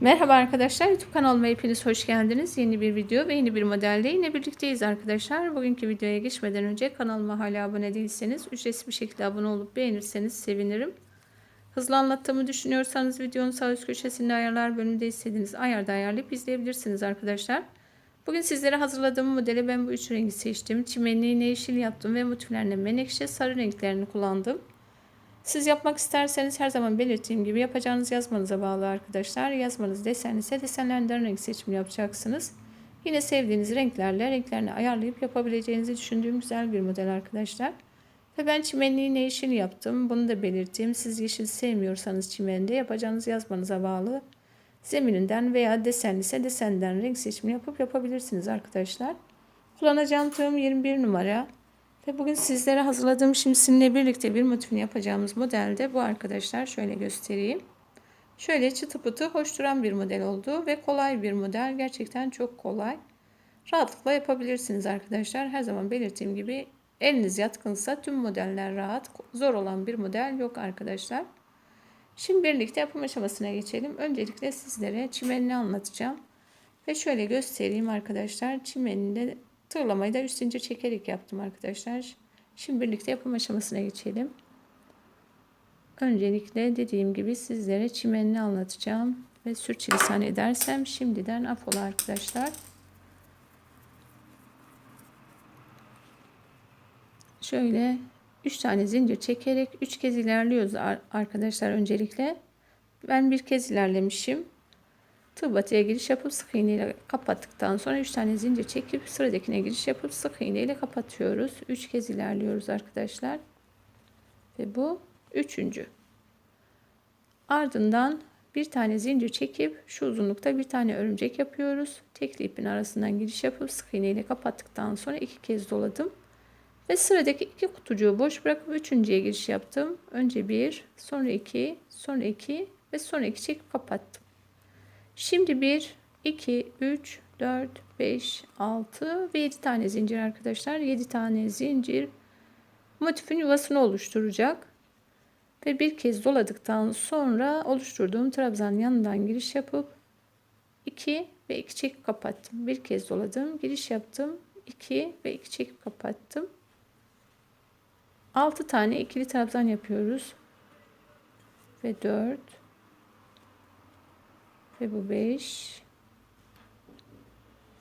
Merhaba arkadaşlar YouTube kanalıma hepiniz hoş geldiniz. Yeni bir video ve yeni bir modelle yine birlikteyiz arkadaşlar. Bugünkü videoya geçmeden önce kanalıma hala abone değilseniz ücretsiz bir şekilde abone olup beğenirseniz sevinirim. Hızlı anlattığımı düşünüyorsanız videonun sağ üst köşesinde ayarlar bölümünde istediğiniz ayarda ayarlayıp izleyebilirsiniz arkadaşlar. Bugün sizlere hazırladığım modeli ben bu üç rengi seçtim. Çimenliğine yeşil yaptım ve motiflerine menekşe sarı renklerini kullandım. Siz yapmak isterseniz her zaman belirttiğim gibi yapacağınız yazmanıza bağlı arkadaşlar. Yazmanız desen ise desenlerden renk seçimi yapacaksınız. Yine sevdiğiniz renklerle renklerini ayarlayıp yapabileceğinizi düşündüğüm güzel bir model arkadaşlar. Ve ben çimenliğine yeşil yaptım. Bunu da belirteyim. Siz yeşil sevmiyorsanız çimende yapacağınız yazmanıza bağlı. Zemininden veya desen ise desenden renk seçimi yapıp yapabilirsiniz arkadaşlar. Kullanacağım tığım 21 numara. Ve bugün sizlere hazırladığım şimdi sizinle birlikte bir motifini yapacağımız modelde bu arkadaşlar. Şöyle göstereyim. Şöyle çıtı pıtı hoş duran bir model oldu ve kolay bir model. Gerçekten çok kolay. Rahatlıkla yapabilirsiniz arkadaşlar. Her zaman belirttiğim gibi eliniz yatkınsa tüm modeller rahat. Zor olan bir model yok arkadaşlar. Şimdi birlikte yapım aşamasına geçelim. Öncelikle sizlere çimenini anlatacağım. Ve şöyle göstereyim arkadaşlar. Çimeninde Tığlamayı da üst zincir çekerek yaptım arkadaşlar. Şimdi birlikte yapım aşamasına geçelim. Öncelikle dediğim gibi sizlere çimenini anlatacağım. Ve sürçülisan edersem şimdiden afola arkadaşlar. Şöyle 3 tane zincir çekerek 3 kez ilerliyoruz arkadaşlar öncelikle. Ben bir kez ilerlemişim. Tığ batıya giriş yapıp sık iğne ile kapattıktan sonra 3 tane zincir çekip sıradakine giriş yapıp sık iğne ile kapatıyoruz. 3 kez ilerliyoruz arkadaşlar. Ve bu üçüncü. Ardından bir tane zincir çekip şu uzunlukta bir tane örümcek yapıyoruz. Tekli ipin arasından giriş yapıp sık iğne ile kapattıktan sonra iki kez doladım. Ve sıradaki iki kutucuğu boş bırakıp üçüncüye giriş yaptım. Önce bir, sonra iki, sonra iki ve sonra iki çekip kapattım. Şimdi 1, 2, 3, 4, 5, 6 ve 7 tane zincir arkadaşlar. 7 tane zincir motifin yuvasını oluşturacak. Ve bir kez doladıktan sonra oluşturduğum trabzan yanından giriş yapıp 2 ve 2 çekip kapattım. Bir kez doladım, giriş yaptım. 2 ve 2 çekip kapattım. 6 tane ikili trabzan yapıyoruz. Ve 4 ve bu 5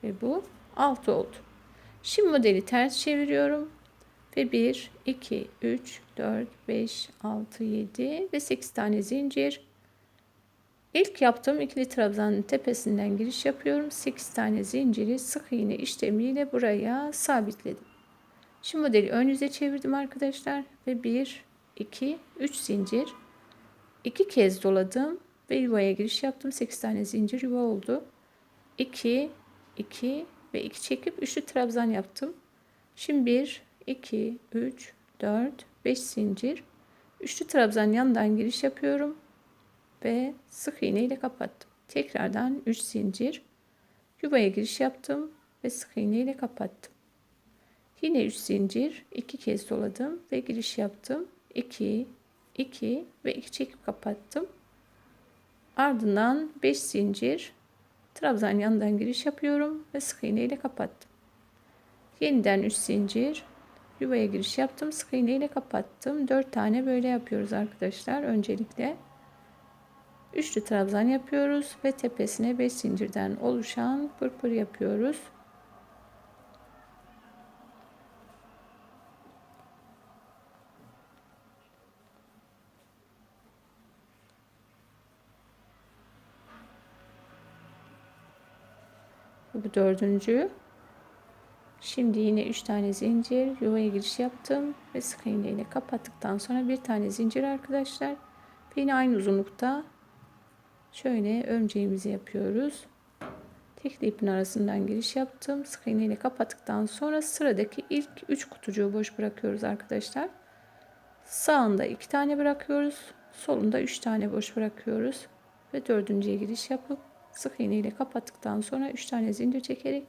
ve bu 6 oldu. Şimdi modeli ters çeviriyorum. Ve 1, 2, 3, 4, 5, 6, 7 ve 8 tane zincir. İlk yaptığım ikili trabzanın tepesinden giriş yapıyorum. 8 tane zinciri sık iğne işlemiyle buraya sabitledim. Şimdi modeli ön yüze çevirdim arkadaşlar. Ve 1, 2, 3 zincir. 2 kez doladım ve yuvaya giriş yaptım. 8 tane zincir yuva oldu. 2 2 ve 2 çekip üçlü trabzan yaptım. Şimdi 1 2 3 4 5 zincir üçlü trabzan yanından giriş yapıyorum ve sık iğne ile kapattım. Tekrardan 3 zincir yuvaya giriş yaptım ve sık iğne ile kapattım. Yine 3 zincir 2 kez doladım ve giriş yaptım. 2 2 ve 2 çekip kapattım. Ardından 5 zincir trabzan yanından giriş yapıyorum ve sık iğne ile kapattım. Yeniden 3 zincir yuvaya giriş yaptım. Sık iğne ile kapattım. 4 tane böyle yapıyoruz arkadaşlar. Öncelikle üçlü trabzan yapıyoruz ve tepesine 5 zincirden oluşan pırpır yapıyoruz. Bu dördüncü. Şimdi yine üç tane zincir yuvaya giriş yaptım ve sık iğne ile kapattıktan sonra bir tane zincir arkadaşlar. Ve yine aynı uzunlukta şöyle örümceğimizi yapıyoruz. Tekli ipin arasından giriş yaptım. Sık iğne ile kapattıktan sonra sıradaki ilk üç kutucuğu boş bırakıyoruz arkadaşlar. Sağında iki tane bırakıyoruz. Solunda üç tane boş bırakıyoruz. Ve dördüncüye giriş yapıp sık iğne ile kapattıktan sonra 3 tane zincir çekerek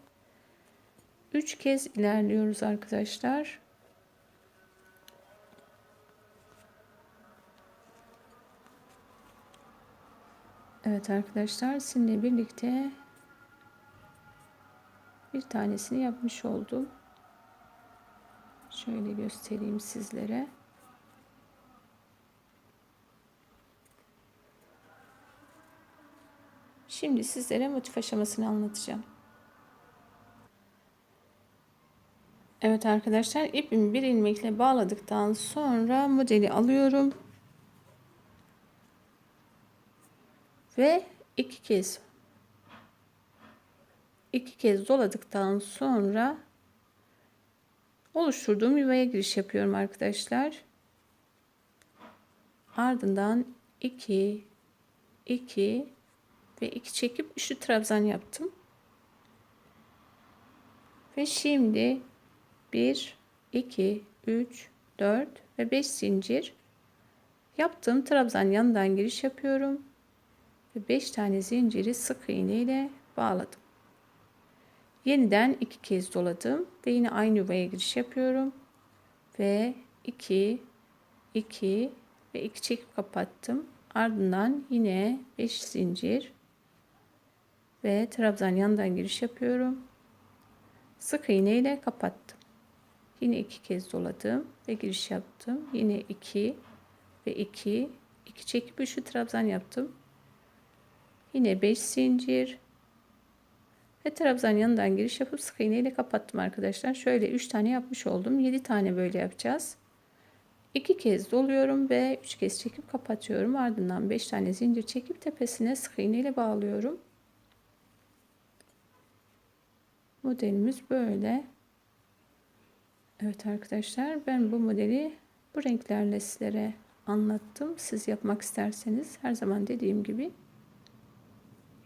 3 kez ilerliyoruz arkadaşlar. Evet arkadaşlar sizinle birlikte bir tanesini yapmış oldum. Şöyle göstereyim sizlere. Şimdi sizlere motif aşamasını anlatacağım. Evet arkadaşlar ipimi bir ilmekle bağladıktan sonra modeli alıyorum. Ve iki kez iki kez doladıktan sonra oluşturduğum yuvaya giriş yapıyorum arkadaşlar. Ardından 2 2 ve 2 çekip üçlü trabzan yaptım. Ve şimdi 1 2 3 4 ve 5 zincir yaptığım trabzan yanından giriş yapıyorum ve 5 tane zinciri sık iğne ile bağladım. Yeniden iki kez doladım ve yine aynı yuvaya giriş yapıyorum ve 2 2 ve 2 çekip kapattım. Ardından yine 5 zincir ve trabzan yanından giriş yapıyorum. Sık iğne ile kapattım. Yine iki kez doladım ve giriş yaptım. Yine 2 ve 2 2 çekip üçlü trabzan yaptım. Yine 5 zincir ve trabzan yanından giriş yapıp sık iğne ile kapattım arkadaşlar. Şöyle 3 tane yapmış oldum. 7 tane böyle yapacağız. 2 kez doluyorum ve 3 kez çekip kapatıyorum. Ardından 5 tane zincir çekip tepesine sık iğne ile bağlıyorum. Modelimiz böyle. Evet arkadaşlar ben bu modeli bu renklerle sizlere anlattım. Siz yapmak isterseniz her zaman dediğim gibi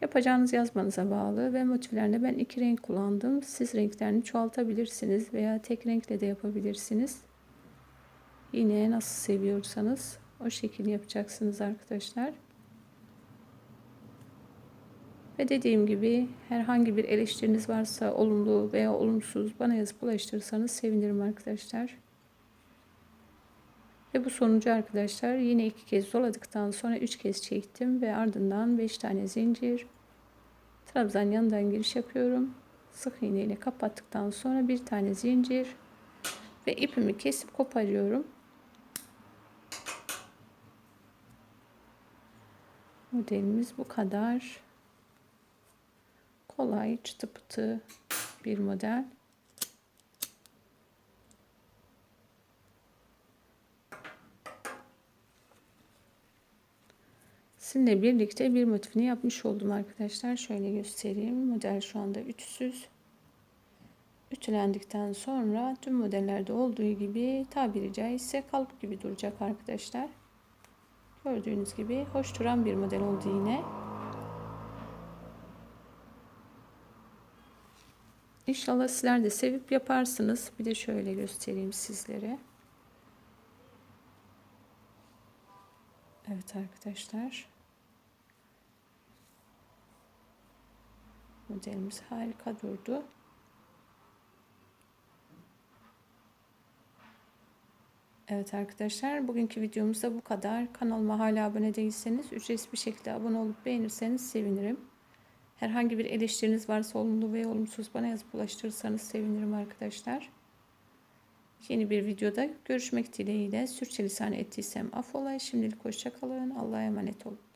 Yapacağınız yazmanıza bağlı ve motiflerinde ben iki renk kullandım. Siz renklerini çoğaltabilirsiniz veya tek renkle de yapabilirsiniz. Yine nasıl seviyorsanız o şekilde yapacaksınız arkadaşlar. Ve dediğim gibi herhangi bir eleştiriniz varsa olumlu veya olumsuz bana yazıp ulaştırırsanız sevinirim arkadaşlar. Ve bu sonucu arkadaşlar yine iki kez doladıktan sonra üç kez çektim ve ardından beş tane zincir trabzan yanından giriş yapıyorum. Sık iğne ile kapattıktan sonra bir tane zincir ve ipimi kesip koparıyorum. Modelimiz bu kadar. Kolay çıtı pıtı bir model. Sizinle birlikte bir motifini yapmış oldum arkadaşlar. Şöyle göstereyim. Model şu anda ütüsüz. Ütülendikten sonra tüm modellerde olduğu gibi tabiri caizse kalıp gibi duracak arkadaşlar. Gördüğünüz gibi hoş duran bir model oldu yine. İnşallah sizler de sevip yaparsınız. Bir de şöyle göstereyim sizlere. Evet arkadaşlar. Modelimiz harika durdu. Evet arkadaşlar bugünkü videomuz da bu kadar. Kanalıma hala abone değilseniz ücretsiz bir şekilde abone olup beğenirseniz sevinirim. Herhangi bir eleştiriniz varsa olumlu veya olumsuz bana yazıp ulaştırırsanız sevinirim arkadaşlar. Yeni bir videoda görüşmek dileğiyle. Sürçülisan ettiysem affola. Şimdilik hoşçakalın. Allah'a emanet olun.